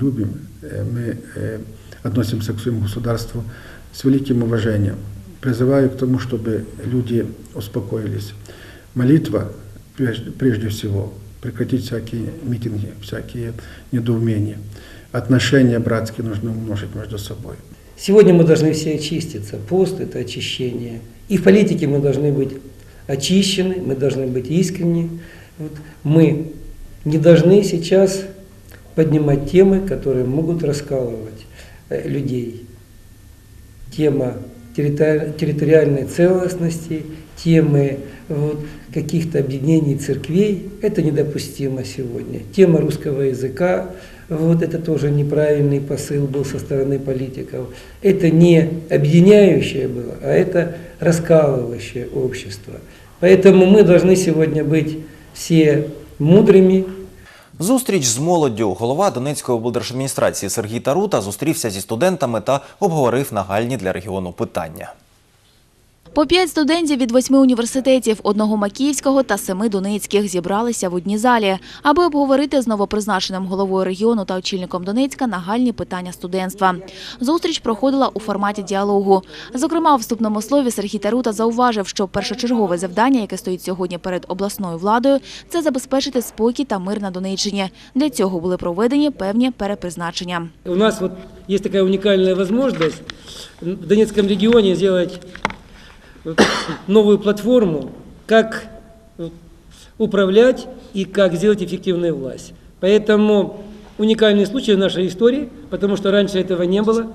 любим, э, мы э, относимся к своему государству с великим уважением. Призываю к тому, чтобы люди успокоились. Молитва, прежде, всего, прекратить всякие митинги, всякие недоумения. Отношения братские нужно умножить между собой. Сегодня мы должны все очиститься. Пост – это очищение. И в политике мы должны быть очищены, мы должны быть искренни. Вот Мы не должны сейчас поднимать темы, которые могут раскалывать э, людей. Тема территори- территориальной целостности, темы вот, каких-то объединений церквей – это недопустимо сегодня. Тема русского языка – вот это тоже неправильный посыл был со стороны политиков. Это не объединяющее было, а это раскалывающее общество. Поэтому мы должны сегодня быть все мудрыми, Зустріч з молоддю голова Донецької облдержадміністрації Сергій Тарута зустрівся зі студентами та обговорив нагальні для регіону питання. По п'ять студентів від восьми університетів, одного Макіївського та семи Донецьких, зібралися в одній залі, аби обговорити з новопризначеним головою регіону та очільником Донецька нагальні питання студентства. Зустріч проходила у форматі діалогу. Зокрема, у вступному слові Сергій Тарута зауважив, що першочергове завдання, яке стоїть сьогодні перед обласною владою, це забезпечити спокій та мир на Донеччині. Для цього були проведені певні перепризначення. У нас вот есть такая уникальная возможность в регионе сделать вот новую платформу, как вот управлять и как сделать эффективную власть. Поэтому уникальный случай в нашей истории, потому что раньше этого не было.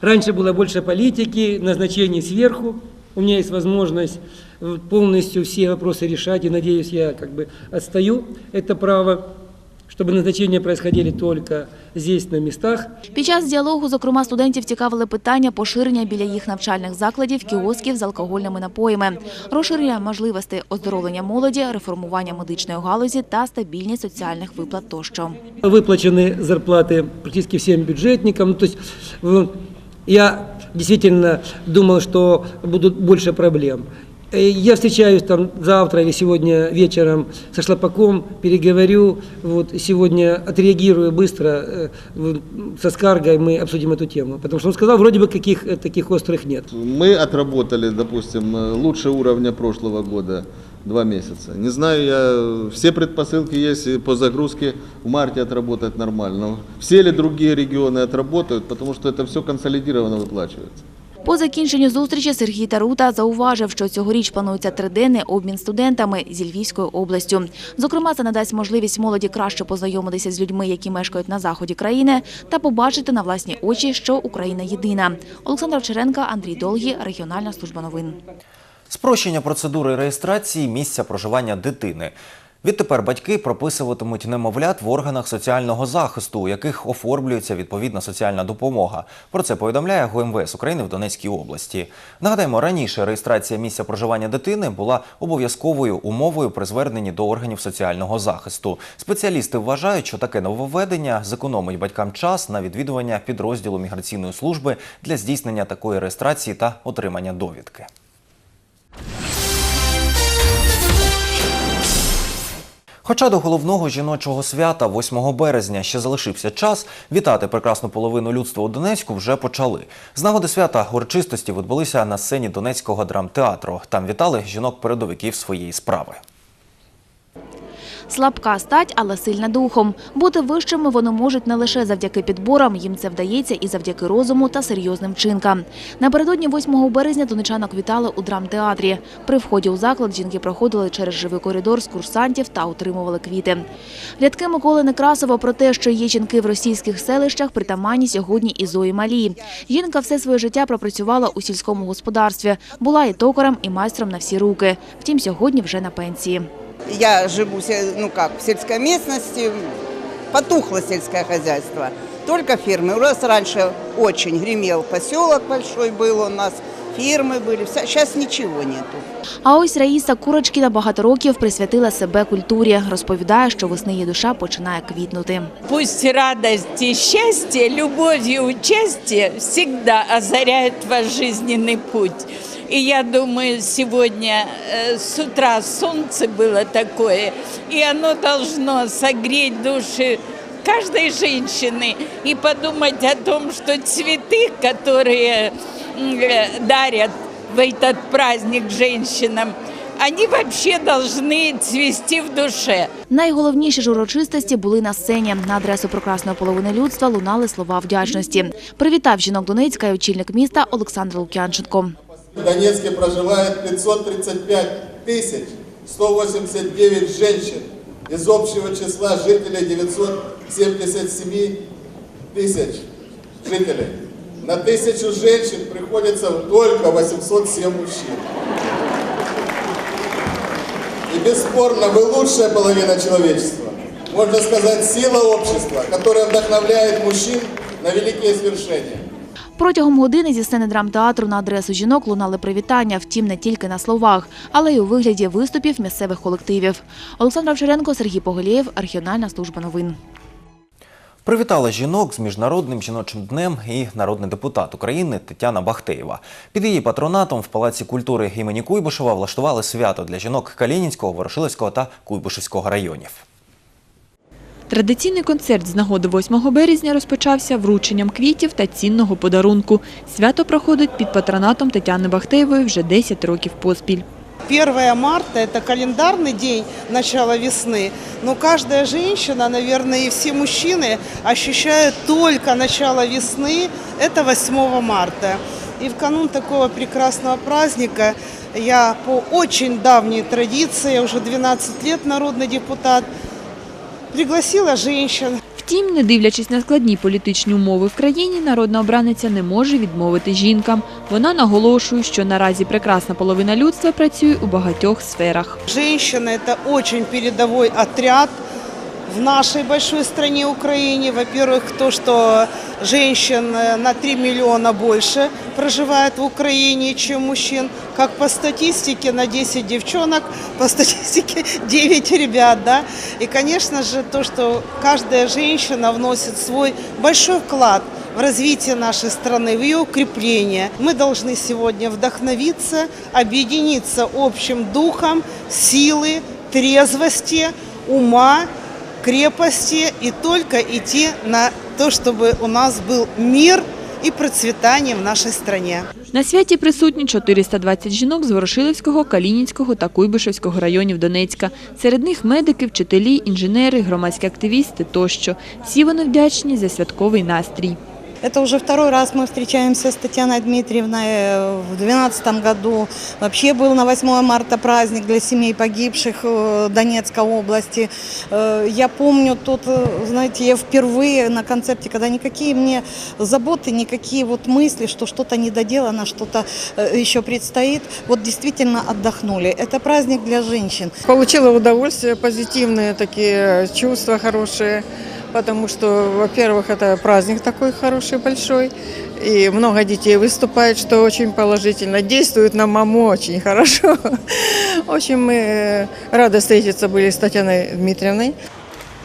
Раньше было больше политики, назначений сверху. У меня есть возможность э, полностью все вопросы решать, и надеюсь, я как бы отстаю это право, чтобы назначения происходили только здесь, на местах. Під час діалогу, зокрема, студентів цікавили питання поширення біля їх навчальних закладів кіосків з алкогольними напоями, розширення можливостей оздоровлення молоді, реформування медичної галузі та стабільність соціальних виплат тощо. Выплачены зарплаты практически всем бюджетникам. Ну, То есть в- я действительно думал, что будут больше проблем. Э, Я встречаюсь там завтра или сегодня вечером со Шлопаком, переговорю, вот сегодня отреагирую быстро э, в- со Скаргой, мы обсудим эту тему. Потому что он сказал, вроде бы каких э, таких острых нет. Мы отработали, допустим, лучше уровня прошлого года два месяца. Не знаю, я, все предпосылки есть и по загрузке в марте отработать нормально. Все ли другие регионы отработают, потому что это все консолидированно выплачивается. По закінченню зустрічі Сергій Тарута зауважив, що цьогоріч планується триденний обмін студентами зі Львівською областю. Зокрема, це надасть можливість молоді краще познайомитися з людьми, які мешкають на заході країни, та побачити на власні очі, що Україна єдина. Олександр Овчаренко, Андрій Долгі, регіональна служба новин. Спрощення процедури реєстрації місця проживання дитини. Відтепер батьки прописуватимуть немовлят в органах соціального захисту, у яких оформлюється відповідна соціальна допомога. Про це повідомляє ГУМВС України в Донецькій області. Нагадаємо, раніше реєстрація місця проживання дитини була обов'язковою умовою при зверненні до органів соціального захисту. Спеціалісти вважають, що таке нововведення зекономить батькам час на відвідування підрозділу міграційної служби для здійснення такої реєстрації та отримання довідки. Хоча до головного жіночого свята 8 березня ще залишився час, вітати прекрасну половину людства у Донецьку вже почали. З нагоди свята урочистості відбулися на сцені Донецького драмтеатру. Там вітали жінок-передовиків своєї справи. Слабка стать, але сильна духом. Бути вищими вони можуть не лише завдяки підборам, їм це вдається і завдяки розуму та серйозним вчинкам. Напередодні 8 березня донечанок вітали у драмтеатрі. При вході у заклад жінки проходили через живий коридор з курсантів та отримували квіти. Рядки Миколи Некрасова про те, що є жінки в російських селищах, притаманні сьогодні і Зої Малії. Жінка все своє життя пропрацювала у сільському господарстві, була і токарем, і майстром на всі руки. Втім, сьогодні вже на пенсії. Я живу се- ну как, в сельской местности, потухло сельское хозяйство. Только фирмы. У нас раньше очень гремел поселок большой был у нас, фирмы были. Сейчас ничего нету. А ось Раїса Курочкіна багато років присвятила себе культурі. Розповідає, що весни її душа починає квітнути. Пусть радость и счастье, любовь и участие всегда озаряют ваш жизненный путь. И я думаю, сегодня э, с утра солнце было такое, и оно должно согреть души каждой женщины и подумать о том, что цветы, которые м, э, дарят в этот праздник женщинам, они вообще должны цвести в душе. Найголовніші ж урочистості були на сцені. На адресу прекрасної половини людства лунали слова вдячності. Привітав жінок Донецька і очільник міста Олександр Лук'янченко. В Донецке проживает 535 тысяч 189 женщин. Из общего числа жителей 977 тысяч жителей. На тысячу женщин приходится только 807 мужчин. И бесспорно, вы лучшая половина человечества. Можно сказать, сила общества, которая вдохновляет мужчин на великие свершения. Протягом години зі сцени драмтеатру на адресу жінок лунали привітання, втім не тільки на словах, але й у вигляді виступів місцевих колективів. Олександр Овчаренко, Сергій Погилєв, Регіональна служба новин. Привітала жінок з міжнародним жіночим днем і народний депутат України Тетяна Бахтеєва. Під її патронатом в Палаці культури імені Куйбишева влаштували свято для жінок Калінінського, Ворошилівського та Куйбишевського районів. Традиційний концерт з нагоди 8 березня розпочався врученням квітів та цінного подарунку. Свято проходить під патронатом Тетяни Бахтеєвої вже 10 років поспіль. 1 марта – это календарный день начала весны, но каждая женщина, наверное, и все мужчины ощущают только начало весны – это 8 марта. И в канун такого прекрасного праздника я по очень давней традиции, я уже 12 лет народный депутат, пригласила женщин, Втім, не дивлячись на складні політичні умови в країні, народна обраниця не може відмовити жінкам. Вона наголошує, що наразі прекрасна половина людства працює у багатьох сферах. Жінка – це очень передовий отряд в нашей большой стране Украине. Во-первых, то, что женщин э, на 3 миллиона больше проживает в Украине, чем мужчин. Как по статистике, на 10 девчонок, по статистике 9 ребят. Да? И, конечно же, то, что каждая женщина вносит свой большой вклад в развитие нашей страны, в ее укрепление. Мы должны сегодня вдохновиться, объединиться общим духом, силы, трезвости, ума, крепости и только идти на то, чтобы у нас был мир и процветание в нашей стране. На святі присутні 420 жінок з Ворошилівського, Калінінського та Куйбишевського районів Донецька. Серед них медики, вчителі, інженери, громадські активісти тощо. Всі вони вдячні за святковий настрій. Это уже второй раз мы встречаемся с Татьяной Дмитриевной. Э, В 2012 году вообще был на 8 марта праздник для семей погибших э, Донецкой области. Э, Я помню тут, э, знаете, я впервые на концерте, когда никакие мне заботы, никакие вот мысли, что что-то недоделано, что-то э, еще предстоит, вот действительно отдохнули. Это праздник для женщин. Получила удовольствие, позитивные такие чувства хорошие, потому что, во-первых, это праздник такой хороший, большой, и много детей выступает, что очень положительно. Действует на маму очень хорошо. В общем, мы э, рады встретиться были с Татьяной Дмитриевной.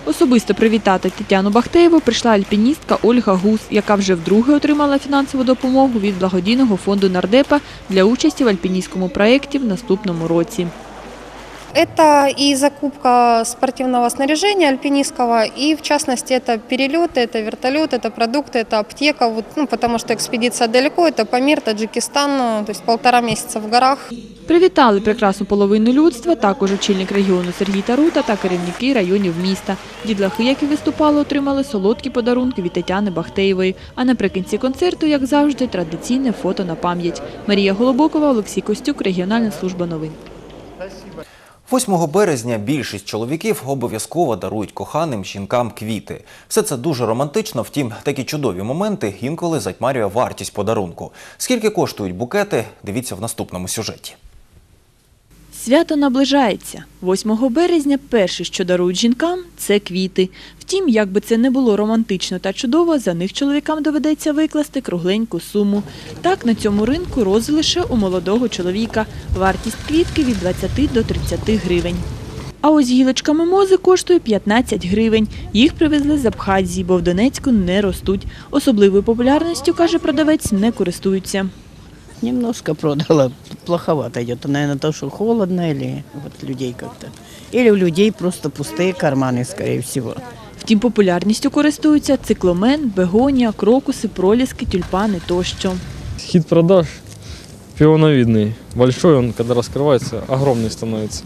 Особисто привітати Тетяну Бахтеєву прийшла альпіністка Ольга Гус, яка вже вдруге отримала фінансову допомогу від благодійного фонду Нардепа для участі в альпіністському проєкті в наступному році. Это и закупка спортивного снаряжения альпинистского, и в частности это перелеты, это вертолет, это продукты, это аптека, вот, ну, потому что экспедиция далеко, это Памир, Таджикистан, то есть полтора месяца в горах. Привітали прекрасну половину людства також очільник регіону Сергій Тарута та керівники районів міста. Дідлахи, які виступали, отримали солодкі подарунки від Тетяни Бахтеєвої. А наприкінці концерту, як завжди, традиційне фото на пам'ять. Марія Голобокова, Олексій Костюк, Регіональна служба новин. 8 березня більшість чоловіків обов'язково дарують коханим жінкам квіти. Все це дуже романтично, втім, такі чудові моменти інколи затьмарює вартість подарунку. Скільки коштують букети, дивіться в наступному сюжеті. Свято наближається. 8 березня перше, що дарують жінкам, це квіти. Втім, як би це не було романтично та чудово, за них чоловікам доведеться викласти кругленьку суму. Так, на цьому ринку рози лише у молодого чоловіка. Вартість квітки від 20 до 30 гривень. А ось гілочка мимози коштує 15 гривень. Їх привезли з Абхазії, бо в Донецьку не ростуть. Особливою популярністю, каже продавець, не користуються. Немножко продала. Плоховато идет. Наверное, то, что холодно или вот людей как-то. Или у людей просто пустые карманы, скорее всего. Втім, популярністю користуються цикламен, бегонія, крокуси, проліски, тюльпани тощо. Хит продаж пионовидный. Большой он, когда раскрывается, огромный становится.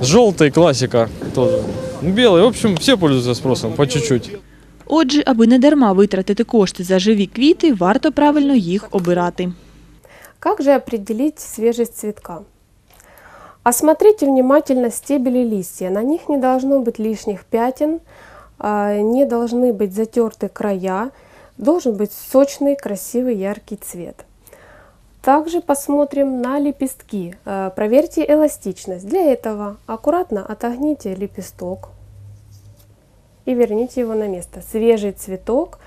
Желтый классика тоже. Белый. В общем, все пользуются спросом по чуть-чуть. Отже, аби не дарма витратити кошти за живі квіти, варто правильно їх обирати. Как же определить свежесть цветка? Осмотрите внимательно стебель и листья. На них не должно быть лишних пятен, а, не должны быть затерты края, должен быть сочный, красивый, яркий цвет. Также посмотрим на лепестки. Э, Проверьте эластичность. Для этого аккуратно отогните лепесток и верните его на место. Свежий цветок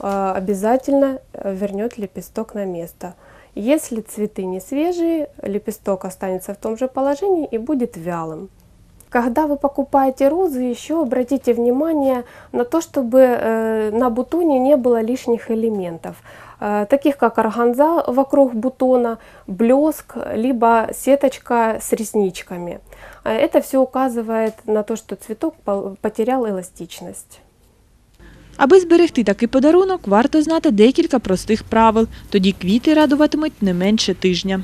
э, обязательно вернет лепесток на место. Если цветы не свежие, лепесток останется в том же положении и будет вялым. Когда вы покупаете розы, еще обратите внимание на то, чтобы э, на бутоне не было лишних элементов, э, таких как органза вокруг бутона, блеск, либо сеточка с ресничками. Э, Это все указывает на то, что цветок потерял эластичность. Аби зберегти такий подарунок, варто знати декілька простих правил. Тоді квіти радуватимуть не менше тижня.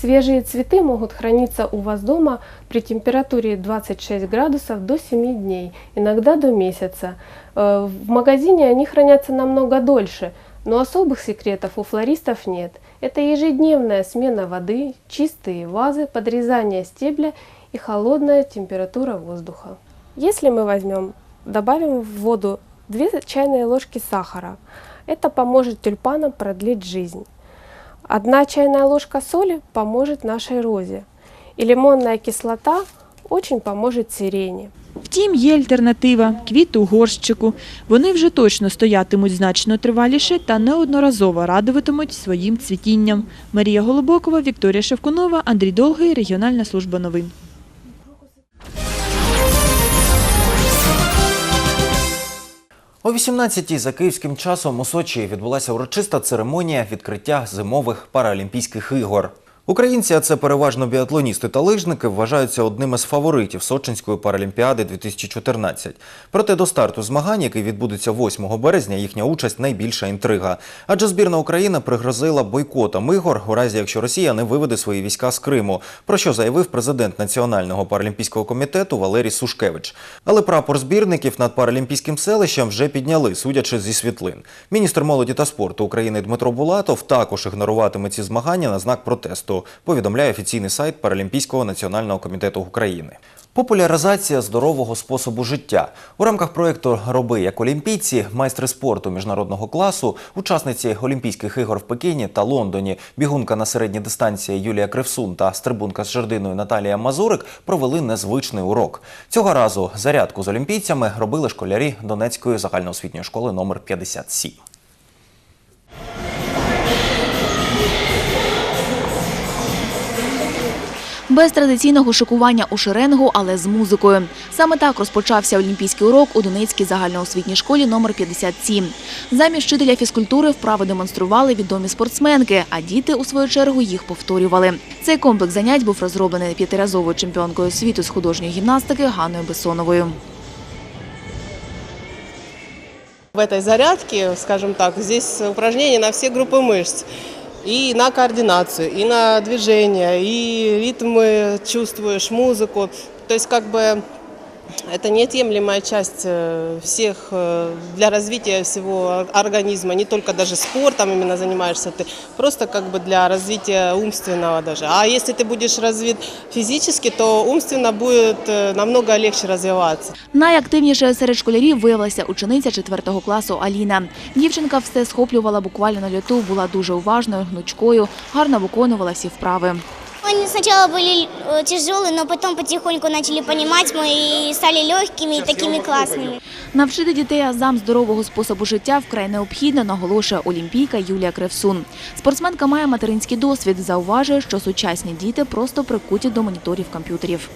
Свежие цветы могут храниться у вас дома при температуре 26 градусов до 7 дней, иногда до месяца. Э, В магазине они хранятся намного дольше, но особых секретов у флористов нет. Это ежедневная смена воды, чистые вазы, подрезание стебля и холодная температура воздуха. Если мы возьмем, добавим в воду 2 чайные ложки сахара, это поможет тюльпанам продлить жизнь. Одна чайная ложка соли поможет нашей розе. И лимонная кислота очень поможет сирени. Втім, є альтернатива квіти у горщику. Вони вже точно стоятимуть значно триваліше та неодноразово радуватимуть своїм цвітінням. Марія Голубокова, Вікторія Шевкунова, Андрій Долгий, Регіональна служба новин. О 18-й за київським часом у Сочі відбулася урочиста церемонія відкриття зимових паралімпійських ігор. Українці, а це переважно біатлоністи та лижники, вважаються одним із фаворитів Сочинської паралімпіади 2014. Проте до старту змагань, який відбудеться 8 березня, їхня участь найбільша інтрига. Адже збірна України пригрозила бойкотом ігор, у разі якщо Росія не виведе свої війська з Криму, про що заявив президент Національного паралімпійського комітету Валерій Сушкевич. Але прапор збірників над паралімпійським селищем вже підняли, судячи зі світлин. Міністр молоді та спорту України Дмитро Булатов також ігноруватиме ці змагання на знак протесту, повідомляє офіційний сайт Паралімпійського національного комітету України. Популяризація здорового способу життя у рамках проєкту Роби як олімпійці, майстри спорту міжнародного класу, учасниці Олімпійських ігор в Пекіні та Лондоні, бігунка на середній дистанції Юлія Кривсун та стрибунка з жердиною Наталія Мазурик провели незвичний урок. Цього разу зарядку з олімпійцями робили школярі Донецької загальноосвітньої школи номер 57. Без традиційного шикування у шеренгу, але з музикою. Саме так розпочався олімпійський урок у Донецькій загальноосвітній школі номер 57. Замість вчителя фізкультури вправи демонстрували відомі спортсменки, а діти, у свою чергу, їх повторювали. Цей комплекс занять був розроблений п'ятиразовою чемпіонкою світу з художньої гімнастики Ганною Бессоновою. В этой зарядке, скажем так, здесь упражнения на все группы мышц. И на координацию, и на движение, и ритмы чувствуешь, музыку. То есть как бы это неотъемлемая часть э, всех э, для развития всего организма, не только даже спортом именно занимаешься ты, просто как бы для развития умственного даже. А если ты будешь развит физически, то умственно будет э, намного легче развиваться. Найактивнішою серед школярів виявилася учениця 4 класу Аліна. Дівчинка все схоплювала буквально на льоту, була дуже уважною, гнучкою, гарно виконувала всі вправи. Они сначала были э, тяжелые, но потом потихоньку начали понимать мы и стали легкими и такими классными. Навчити дітей азам здорового способу життя вкрай необхідно, наголошує олімпійка Юлія Кривсун. Спортсменка має материнський досвід, зауважує, що сучасні діти просто прикуті до моніторів комп'ютерів.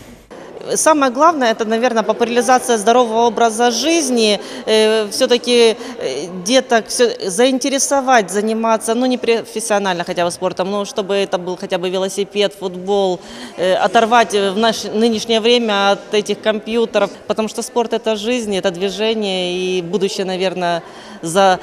Самое главное, это, наверное, популяризация здорового образа жизни, все-таки деток всё- заинтересовать заниматься, ну, не профессионально хотя бы спортом, но чтобы это был хотя бы велосипед, футбол, э, оторвать э, в наше нынешнее время от этих компьютеров, потому что спорт – это жизнь, это движение, и будущее, наверное, за